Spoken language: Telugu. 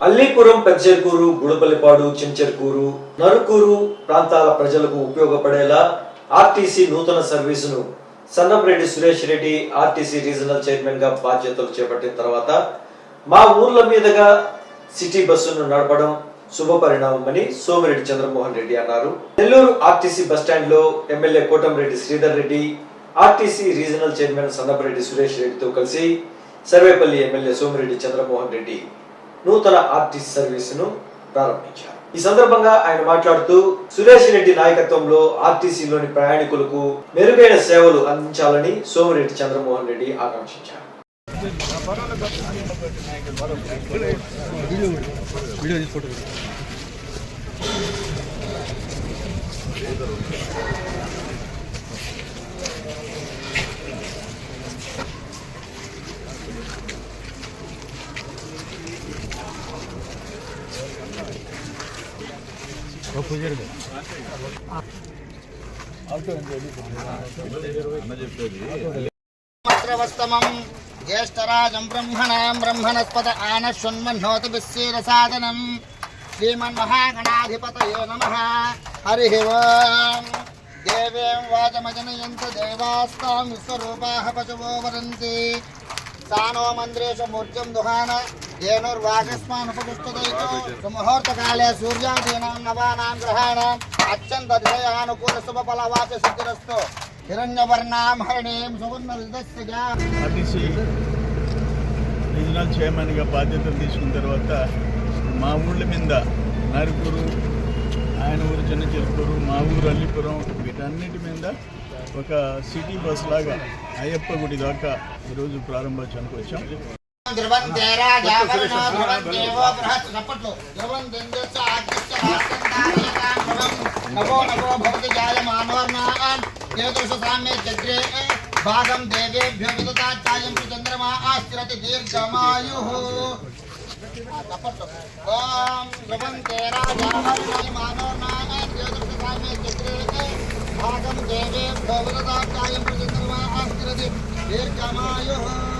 అల్లీపురం పెద్చేర్కూరు గుడపల్లిపాడు చెంచెర్కూరు నరుకూరు ప్రాంతాల ప్రజలకు ఉపయోగపడేలా ఆర్టీసీ నూతన సర్వీసును సన్నపరెడ్డి సురేష్ రెడ్డి ఆర్టీసీ రీజనల్ చైర్మన్గా బాధ్యతలు చేపట్టిన తర్వాత మా ఊర్ల మీదుగా సిటీ బస్సును నడపడం శుభ పరిణామమని సోమిరెడ్డి చంద్రమోహన్ రెడ్డి అన్నారు. నెల్లూరు ఆర్టీసీ బస్టాండ్లో MLA Kotamreddy Sridhar Reddy RTC regional chairman Sannapareddy Suresh రెడ్డితో కలిసి సర్వేపల్లి ఎమ్మెల్యే సోమిరెడ్డి చంద్రమోహన్ రెడ్డి నూతన ఆర్టీసీ సర్వీసును ప్రారంభించారు. ఈ సందర్భంగా ఆయన మాట్లాడుతూ సురేష్ రెడ్డి నాయకత్వంలో ఆర్టీసీలోని ప్రయాణికులకు మెరుగైన సేవలు అందించాలని సోమిరెడ్డి చంద్రమోహన్ రెడ్డి ఆకాంక్షించారు. మంత్రవస్తమం జ్యేష్ఠరాజం బ్రహ్మణాం బ్రహ్మణస్పద ఆన శృణ్మన్నోత విశ్వేరసాదనం శ్రీమన్మహాగణాధిపతయే నమ. హరి ఓం. దేవేం వాచమజనయంత దేవాస్తాం విశ్వరూపాః పశవో వదంతి. సానో మంత్రేషు మూర్జం దుహాన ధేనుర్వాగస్మానుపపుష్టదైతో సుముహూర్తకాలే సూర్యాదీనాం నవానాం గ్రహాణాం అత్యంత దిశయానుకూల శుభఫలవాచ సిద్ధిరస్తు హిరణ్యవర్ణాం హరిణీం సువర్ణలితస్య రీజనల్ చైర్మన్గా బాధ్యతలు తీసుకున్న తర్వాత మా ఊళ్ళ మీద నరుకూరు ఆయన ఊరు చిన్న చెరుకూరు మా ఊరు అల్లిపురం వీటన్నిటి మీద ఒక సిటీ బస్ లాగా అయ్యప్ప గుడి దాకా ఈరోజు ప్రారంభోత్సవానికి వచ్చాం. नमो नमो भवति जायमानोर्नान् देवदुषसाम्ये जग्रे भागं आस्तिरति दीर्घमायुः ॐ भवन्ते राजायमानोर्नान् देवदुषसाम्ये आस्तिरति दीर्घमायुः